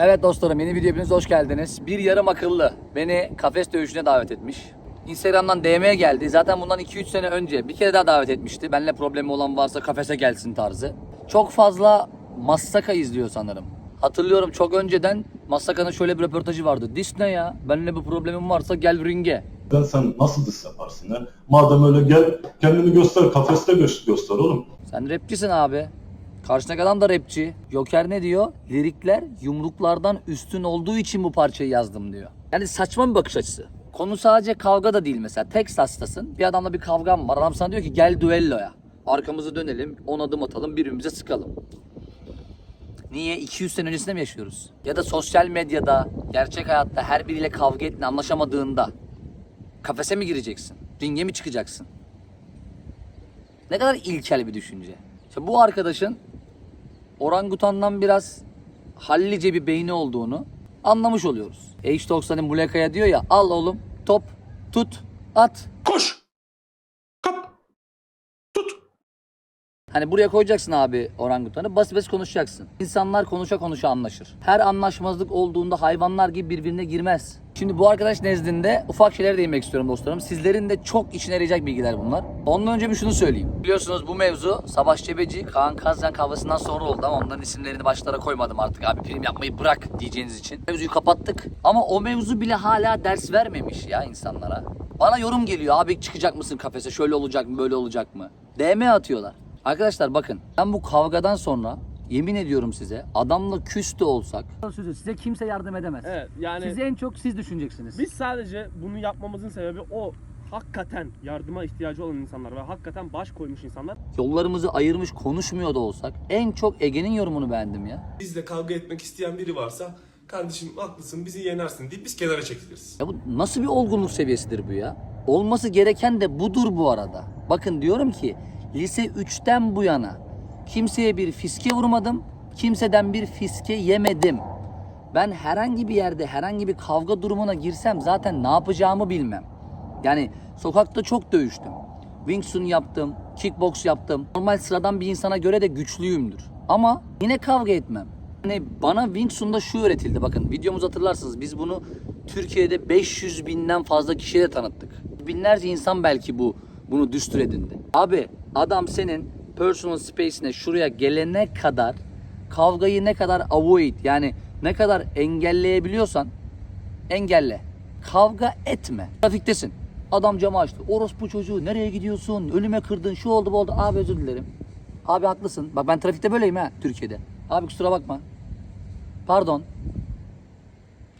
Evet dostlarım yeni video hepiniz hoş geldiniz. Bir yarım akıllı beni kafes dövüşüne davet etmiş. Instagram'dan DM'ye geldi. Zaten bundan 2-3 sene önce bir kere daha davet etmişti. Benimle problemi olan varsa kafese gelsin tarzı. Çok fazla Massaka izliyor sanırım. Hatırlıyorum çok önceden Massaka'nın şöyle bir röportajı vardı. Dis ne ya? Benimle bir problemim varsa gel ringe. Ben sen nasıl diss yaparsın ya? Madem öyle gel kendini göster kafeste gö- göster oğlum. Sen rapçisin abi. Karşındaki adam da rapçi. Joker ne diyor? Lirikler yumruklardan üstün olduğu için bu parçayı yazdım diyor. Yani saçma bir bakış açısı. Konu sadece kavga da değil mesela. Texas'tasın. Bir adamla bir kavgam var. Adam sana diyor ki gel düelloya. Arkamızı dönelim, on adım atalım, birbirimize sıkalım. Niye? 200 sene öncesinde mi yaşıyoruz? Ya da sosyal medyada, gerçek hayatta her biriyle kavga ettiğinde anlaşamadığında kafese mi gireceksin? Ringe mi çıkacaksın? Ne kadar ilkel bir düşünce. İşte bu arkadaşın orangutandan biraz hallice bir beyni olduğunu anlamış oluyoruz. H90'ın Muleka'ya diyor ya al oğlum top tut at. Koş. Kap. Tut. Hani buraya koyacaksın abi orangutanı basit basit konuşacaksın. İnsanlar konuşa konuşa anlaşır. Her anlaşmazlık olduğunda hayvanlar gibi birbirine girmez. Şimdi bu arkadaş nezdinde ufak şeylere değinmek istiyorum dostlarım. Sizlerin de çok işine yarayacak bilgiler bunlar. Ondan önce bir şunu söyleyeyim. Biliyorsunuz bu mevzu Savaş Cebeci, Kaan Kazyan kavgasından sonra oldu ama onların isimlerini başlara koymadım artık abi prim yapmayı bırak diyeceğiniz için. Mevzuyu kapattık ama o mevzu bile hala ders vermemiş ya insanlara. Bana yorum geliyor abi çıkacak mısın kafese şöyle olacak mı böyle olacak mı? DM atıyorlar. Arkadaşlar bakın ben bu kavgadan sonra yemin ediyorum size adamla küs de olsak size kimse yardım edemez. Evet yani Sizi en çok siz düşüneceksiniz. biz sadece bunu yapmamızın sebebi o hakikaten yardıma ihtiyacı olan insanlar ve hakikaten baş koymuş insanlar. Yollarımızı ayırmış konuşmuyor da olsak en çok Ege'nin yorumunu beğendim ya. Bizle kavga etmek isteyen biri varsa kardeşim haklısın bizi yenersin deyip biz kenara çekiliriz. Ya bu nasıl bir olgunluk seviyesidir bu ya? Olması gereken de budur bu arada. Bakın diyorum ki lise 3'ten bu yana kimseye bir fiske vurmadım, kimseden bir fiske yemedim. Ben herhangi bir yerde herhangi bir kavga durumuna girsem zaten ne yapacağımı bilmem. Yani sokakta çok dövüştüm. Wingsun yaptım, kickbox yaptım. Normal sıradan bir insana göre de güçlüyümdür. Ama yine kavga etmem. Yani bana Wingsun'da şu öğretildi. Bakın videomuzu hatırlarsınız. Biz bunu Türkiye'de 500 binden fazla kişiye de tanıttık. Binlerce insan belki bu bunu düstur edindi. Abi adam senin personal space'ine şuraya gelene kadar kavgayı ne kadar avoid yani ne kadar engelleyebiliyorsan engelle. Kavga etme. Trafiktesin. Adam camı açtı. Orospu çocuğu nereye gidiyorsun? Önüme kırdın şu oldu bu oldu. Abi özür dilerim. Abi haklısın. Bak ben trafikte böyleyim ha Türkiye'de. Abi kusura bakma. Pardon.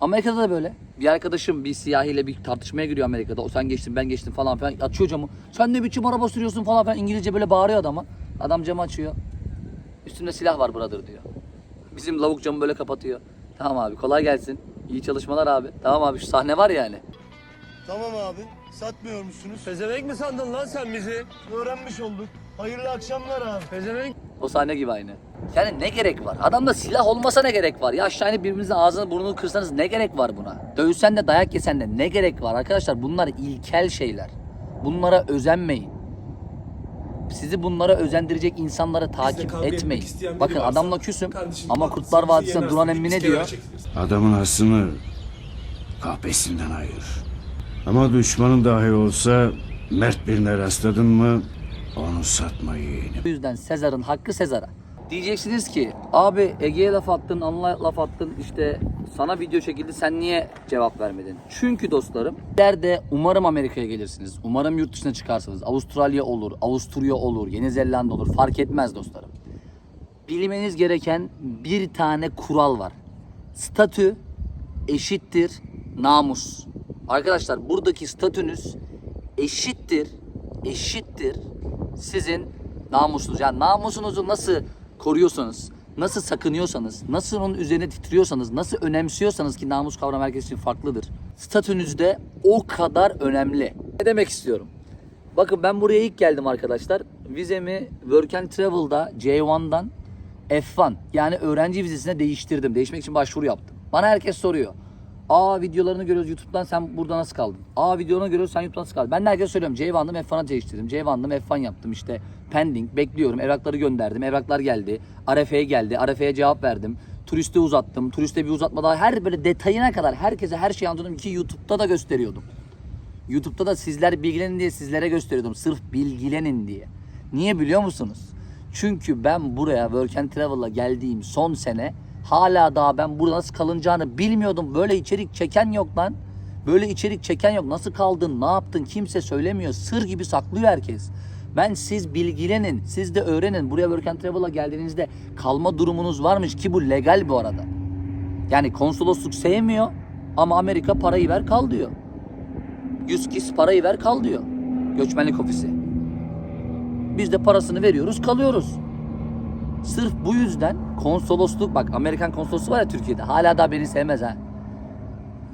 Amerika'da da böyle. Bir arkadaşım bir siyahiyle bir tartışmaya giriyor Amerika'da. O sen geçtin ben geçtim falan filan. Açıyor camı. Sen ne biçim araba sürüyorsun falan filan. İngilizce böyle bağırıyor adama. Adam camı açıyor. Üstümde silah var brother diyor. Bizim lavuk camı böyle kapatıyor. Tamam abi kolay gelsin. İyi çalışmalar abi. Tamam abi şu sahne var yani. Tamam abi. Satmıyormuşsunuz. Pezevenk mi sandın lan sen bizi? Öğrenmiş olduk. Hayırlı akşamlar abi. Pezevenk. O sahne gibi aynı. Yani ne gerek var? Adamda silah olmasa ne gerek var? Ya aşağı inip birbirinizin ağzını burnunu kırsanız ne gerek var buna? Dövsen de dayak yesen de ne gerek var? Arkadaşlar bunlar ilkel şeyler. Bunlara özenmeyin. Sizi bunlara özendirecek insanları takip etmeyin. Bakın varsa, adamla küsüm kardeşim ama Kurtlar yenersin Duran emmi ne diyor? Adamın hasını kahpesinden ayır. Ama düşmanın dahi olsa mert birine rastladın mı onu satma yeğenim. Bu yüzden Sezar'ın hakkı Sezar'a. Diyeceksiniz ki abi Ege'ye laf attın, Anıl'a laf attın işte sana video çekildi sen niye cevap vermedin? Çünkü dostlarım ileride umarım Amerika'ya gelirsiniz. Umarım yurt dışına çıkarsınız. Avustralya olur, Avusturya olur, Yeni Zelanda olur fark etmez dostlarım. Bilmeniz gereken bir tane kural var. Statü eşittir namus. Arkadaşlar buradaki statünüz eşittir, eşittir sizin namusunuz. Yani namusunuzu nasıl koruyorsanız, nasıl sakınıyorsanız, nasıl onun üzerine titriyorsanız, nasıl önemsiyorsanız ki namus kavramı herkes için farklıdır. Statünüz de o kadar önemli. Ne demek istiyorum? Bakın ben buraya ilk geldim arkadaşlar. Vizemi Work and Travel'da J1'dan F1 yani öğrenci vizesine değiştirdim. Değişmek için başvuru yaptım. Bana herkes soruyor. Aa videolarını görüyoruz YouTube'dan sen burada nasıl kaldın? Aa videolarını görüyoruz sen YouTube'dan nasıl kaldın? Ben de söylüyorum J1'dım F1'a değiştirdim. J1'dım F1 yaptım işte pending bekliyorum evrakları gönderdim evraklar geldi. Arefe'ye geldi Arefe'ye cevap verdim. Turiste uzattım. Turiste bir uzatma daha. Her böyle detayına kadar herkese her şeyi anlattım ki YouTube'da da gösteriyordum. YouTube'da da sizler bilgilenin diye sizlere gösteriyordum. Sırf bilgilenin diye. Niye biliyor musunuz? Çünkü ben buraya Work and Travel'la geldiğim son sene hala daha ben burada nasıl kalınacağını bilmiyordum. Böyle içerik çeken yok lan. Böyle içerik çeken yok. Nasıl kaldın, ne yaptın kimse söylemiyor. Sır gibi saklıyor herkes. Ben siz bilgilenin, siz de öğrenin. Buraya Work and Travel'la geldiğinizde kalma durumunuz varmış ki bu legal bu arada. Yani konsolosluk sevmiyor ama Amerika parayı ver kal diyor. Yüz kis parayı ver kal diyor. Göçmenlik ofisi. Biz de parasını veriyoruz kalıyoruz. Sırf bu yüzden konsolosluk bak Amerikan konsolosluğu var ya Türkiye'de hala daha beni sevmez ha.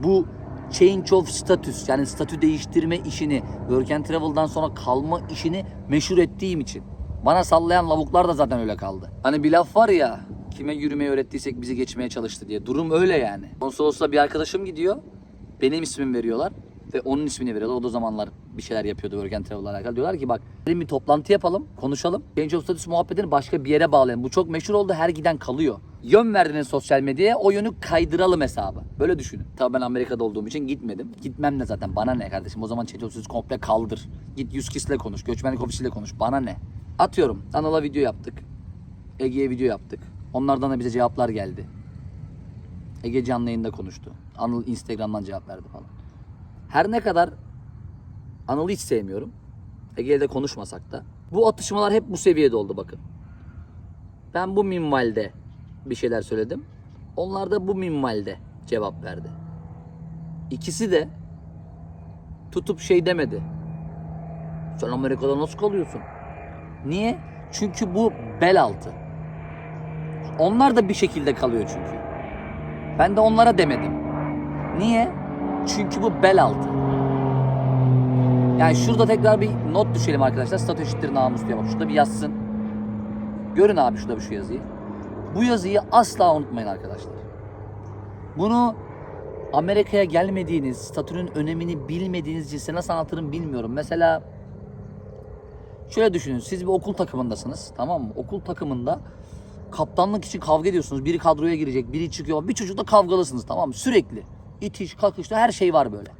Bu change of status yani statü değiştirme işini work and travel'dan sonra kalma işini meşhur ettiğim için. Bana sallayan lavuklar da zaten öyle kaldı. Hani bir laf var ya kime yürümeyi öğrettiysek bizi geçmeye çalıştı diye. Durum öyle yani. Konsolosluğa bir arkadaşım gidiyor. Benim ismimi veriyorlar ve onun ismini veriyorlar. O da zamanlar bir şeyler yapıyordu Work and Travel'la alakalı. Diyorlar ki bak bir toplantı yapalım, konuşalım. Change of Status muhabbetini başka bir yere bağlayalım. Bu çok meşhur oldu, her giden kalıyor. Yön verdiniz sosyal medyaya, o yönü kaydıralım hesabı. Böyle düşünün. Tabii ben Amerika'da olduğum için gitmedim. Gitmem de zaten bana ne kardeşim. O zaman Change of Status komple kaldır. Git Yuskis'le konuş, göçmenlik ofisiyle konuş. Bana ne? Atıyorum. Anıl'a video yaptık. Ege'ye video yaptık. Onlardan da bize cevaplar geldi. Ege canlı yayında konuştu. Anıl Instagram'dan cevap verdi falan. Her ne kadar Anıl'ı hiç sevmiyorum. Ege'yle konuşmasak da. Bu atışmalar hep bu seviyede oldu bakın. Ben bu minvalde bir şeyler söyledim. Onlar da bu minvalde cevap verdi. İkisi de tutup şey demedi. Sen Amerika'da nasıl kalıyorsun? Niye? Çünkü bu bel altı. Onlar da bir şekilde kalıyor çünkü. Ben de onlara demedim. Niye? Çünkü bu bel altı. Yani şurada tekrar bir not düşelim arkadaşlar. Statü eşittir namus diye bak. Şurada bir yazsın. Görün abi şurada bir şu yazıyı. Bu yazıyı asla unutmayın arkadaşlar. Bunu Amerika'ya gelmediğiniz, statünün önemini bilmediğiniz için nasıl anlatırım bilmiyorum. Mesela şöyle düşünün. Siz bir okul takımındasınız. Tamam mı? Okul takımında kaptanlık için kavga ediyorsunuz. Biri kadroya girecek, biri çıkıyor. Bir çocukla kavgalısınız tamam mı? Sürekli. İtiş, kakışta her şey var böyle.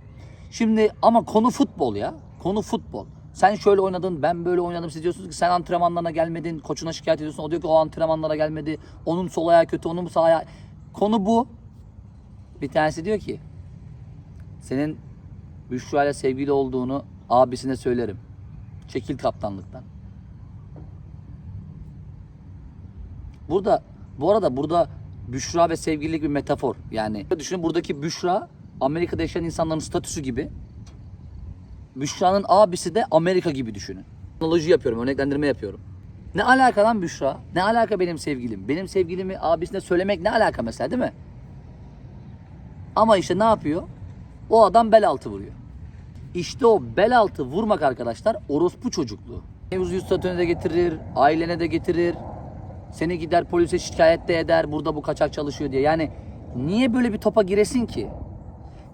Şimdi ama konu futbol ya. Konu futbol. Sen şöyle oynadın, ben böyle oynadım. Siz diyorsunuz ki sen antrenmanlarına gelmedin. Koçuna şikayet ediyorsun. O diyor ki o antrenmanlara gelmedi. Onun sol ayağı kötü, onun sağ ayağı... Konu bu. Bir tanesi diyor ki senin Büşra ile sevgili olduğunu abisine söylerim. Çekil kaptanlıktan. Burada bu arada burada Büşra ve sevgililik bir metafor. Yani düşünün buradaki Büşra Amerika'da yaşayan insanların statüsü gibi. Büşra'nın abisi de Amerika gibi düşünün. Analoji yapıyorum, örneklendirme yapıyorum. Ne alaka lan Büşra? Ne alaka benim sevgilim? Benim sevgilimi abisine söylemek ne alaka mesela değil mi? Ama işte ne yapıyor? O adam bel altı vuruyor. İşte o bel altı vurmak arkadaşlar orospu çocukluğu. Mevzuyu statüne de getirir, ailene de getirir. Seni gider polise şikayet de eder burada bu kaçak çalışıyor diye. Yani niye böyle bir topa giresin ki?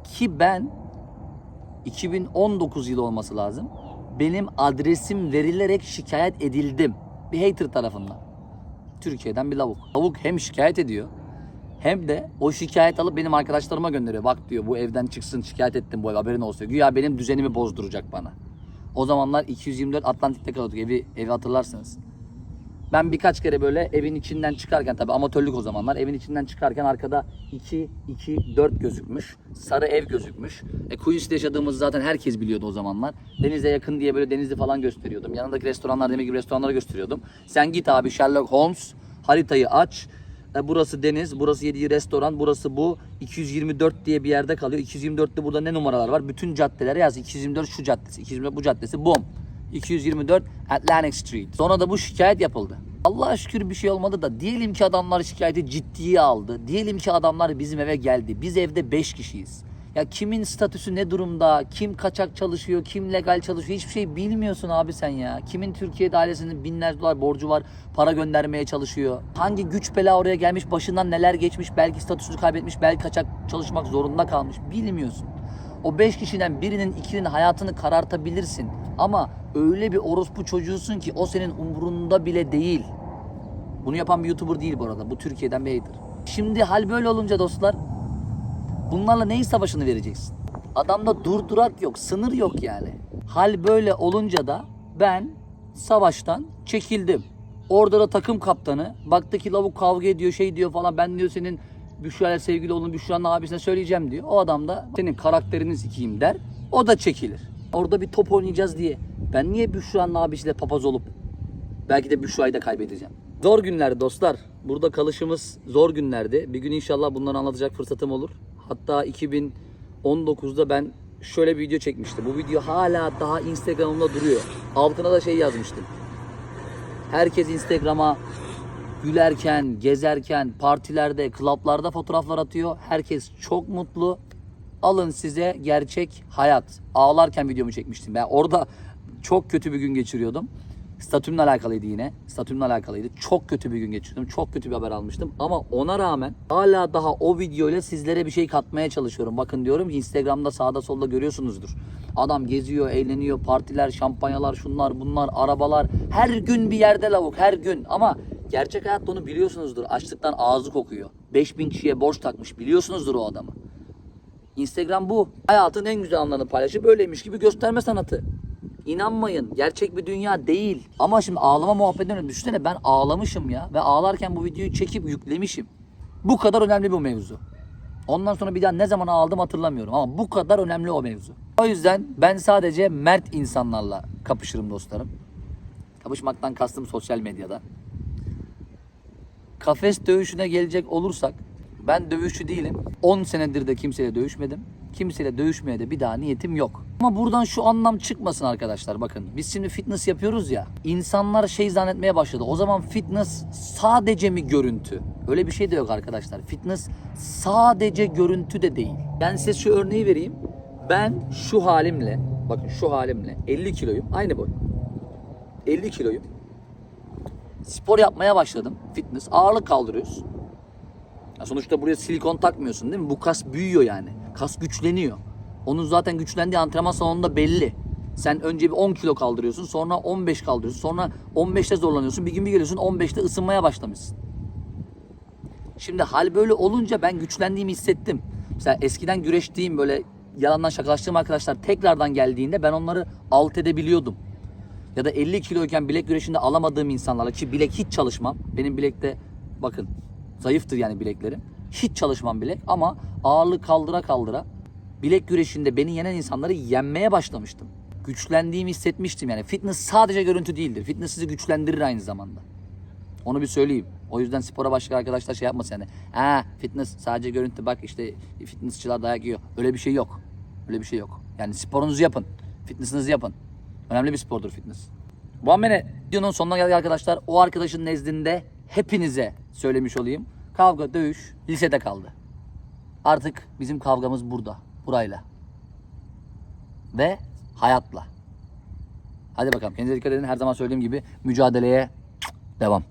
Ki ben 2019 yılı olması lazım. Benim adresim verilerek şikayet edildim. Bir hater tarafından. Türkiye'den bir lavuk. Lavuk hem şikayet ediyor hem de o şikayet alıp benim arkadaşlarıma gönderiyor. Bak diyor bu evden çıksın şikayet ettim bu ev haberin olsun. Güya benim düzenimi bozduracak bana. O zamanlar 224 Atlantik'te kalıyorduk evi, evi hatırlarsınız. Ben birkaç kere böyle evin içinden çıkarken tabii amatörlük o zamanlar evin içinden çıkarken arkada 2 2 4 gözükmüş. Sarı ev gözükmüş. E Queens'te yaşadığımızı zaten herkes biliyordu o zamanlar. Denize yakın diye böyle denizli falan gösteriyordum. Yanındaki restoranlar demek gibi restoranları gösteriyordum. Sen git abi Sherlock Holmes haritayı aç. E, burası deniz, burası yediği restoran, burası bu. 224 diye bir yerde kalıyor. 224'te burada ne numaralar var? Bütün caddelere yaz. 224 şu caddesi, 224 bu caddesi. Bom. 224 Atlantic Street. Sonra da bu şikayet yapıldı. Allah'a şükür bir şey olmadı da diyelim ki adamlar şikayeti ciddiye aldı. Diyelim ki adamlar bizim eve geldi. Biz evde 5 kişiyiz. Ya kimin statüsü ne durumda, kim kaçak çalışıyor, kim legal çalışıyor hiçbir şey bilmiyorsun abi sen ya. Kimin Türkiye'de ailesinin binlerce dolar borcu var, para göndermeye çalışıyor. Hangi güç bela oraya gelmiş, başından neler geçmiş, belki statüsünü kaybetmiş, belki kaçak çalışmak zorunda kalmış bilmiyorsun. O beş kişiden birinin ikinin hayatını karartabilirsin. Ama öyle bir orospu çocuğusun ki o senin umurunda bile değil. Bunu yapan bir YouTuber değil bu arada. Bu Türkiye'den bir hater. Şimdi hal böyle olunca dostlar bunlarla neyin savaşını vereceksin? Adamda durdurak yok, sınır yok yani. Hal böyle olunca da ben savaştan çekildim. Orada da takım kaptanı baktı ki lavuk kavga ediyor şey diyor falan ben diyor senin Büşra'yla sevgili olun Büşra'nın abisine söyleyeceğim diyor. O adam da senin karakterini sikeyim der. O da çekilir. Orada bir top oynayacağız diye. Ben niye Büşra'nın abisiyle papaz olup belki de Büşra'yı da kaybedeceğim. Zor günler dostlar. Burada kalışımız zor günlerdi. Bir gün inşallah bunları anlatacak fırsatım olur. Hatta 2019'da ben şöyle bir video çekmiştim. Bu video hala daha Instagram'ımda duruyor. Altına da şey yazmıştım. Herkes Instagram'a gülerken, gezerken, partilerde, klaplarda fotoğraflar atıyor. Herkes çok mutlu. Alın size gerçek hayat. Ağlarken videomu çekmiştim. Ben orada çok kötü bir gün geçiriyordum. Statümle alakalıydı yine. Statümle alakalıydı. Çok kötü bir gün geçirdim. Çok kötü bir haber almıştım. Ama ona rağmen hala daha o videoyla sizlere bir şey katmaya çalışıyorum. Bakın diyorum ki Instagram'da sağda solda görüyorsunuzdur. Adam geziyor, eğleniyor, partiler, şampanyalar, şunlar, bunlar, arabalar. Her gün bir yerde lavuk, her gün. Ama gerçek hayatta onu biliyorsunuzdur. Açlıktan ağzı kokuyor. 5000 kişiye borç takmış. Biliyorsunuzdur o adamı. Instagram bu. Hayatın en güzel anlarını paylaşıp böyleymiş gibi gösterme sanatı. İnanmayın. Gerçek bir dünya değil. Ama şimdi ağlama muhabbetinden düşünsene ben ağlamışım ya. Ve ağlarken bu videoyu çekip yüklemişim. Bu kadar önemli bu mevzu. Ondan sonra bir daha ne zaman ağladım hatırlamıyorum ama bu kadar önemli o mevzu. O yüzden ben sadece mert insanlarla kapışırım dostlarım. Kapışmaktan kastım sosyal medyada. Kafes dövüşüne gelecek olursak ben dövüşçü değilim. 10 senedir de kimseyle dövüşmedim. Kimseyle dövüşmeye de bir daha niyetim yok. Ama buradan şu anlam çıkmasın arkadaşlar bakın. Biz şimdi fitness yapıyoruz ya. İnsanlar şey zannetmeye başladı. O zaman fitness sadece mi görüntü? Öyle bir şey de yok arkadaşlar. Fitness sadece görüntü de değil. Ben size şu örneği vereyim. Ben şu halimle, bakın şu halimle 50 kiloyum. Aynı boy. 50 kiloyum. Spor yapmaya başladım. Fitness. Ağırlık kaldırıyoruz. Ya sonuçta buraya silikon takmıyorsun değil mi? Bu kas büyüyor yani. Kas güçleniyor. Onun zaten güçlendiği antrenman salonunda belli. Sen önce bir 10 kilo kaldırıyorsun, sonra 15 kaldırıyorsun, sonra 15'te zorlanıyorsun. Bir gün bir geliyorsun 15'te ısınmaya başlamışsın. Şimdi hal böyle olunca ben güçlendiğimi hissettim. Mesela eskiden güreştiğim böyle yalandan şakalaştığım arkadaşlar tekrardan geldiğinde ben onları alt edebiliyordum. Ya da 50 kiloyken bilek güreşinde alamadığım insanlarla ki bilek hiç çalışmam. Benim bilekte bakın zayıftır yani bileklerim. Hiç çalışmam bilek ama ağırlık kaldıra kaldıra bilek güreşinde beni yenen insanları yenmeye başlamıştım. Güçlendiğimi hissetmiştim yani. Fitness sadece görüntü değildir. Fitness sizi güçlendirir aynı zamanda. Onu bir söyleyeyim. O yüzden spora başka arkadaşlar şey yapmasın yani. Ha fitness sadece görüntü bak işte fitnessçılar dayak yiyor. Öyle bir şey yok. Öyle bir şey yok. Yani sporunuzu yapın. Fitness'ınızı yapın. Önemli bir spordur fitness. Bu an beni videonun sonuna geldik arkadaşlar. O arkadaşın nezdinde hepinize söylemiş olayım. Kavga, dövüş lisede kaldı. Artık bizim kavgamız burada. Burayla. Ve hayatla. Hadi bakalım kendinize dikkat edin. Her zaman söylediğim gibi mücadeleye devam.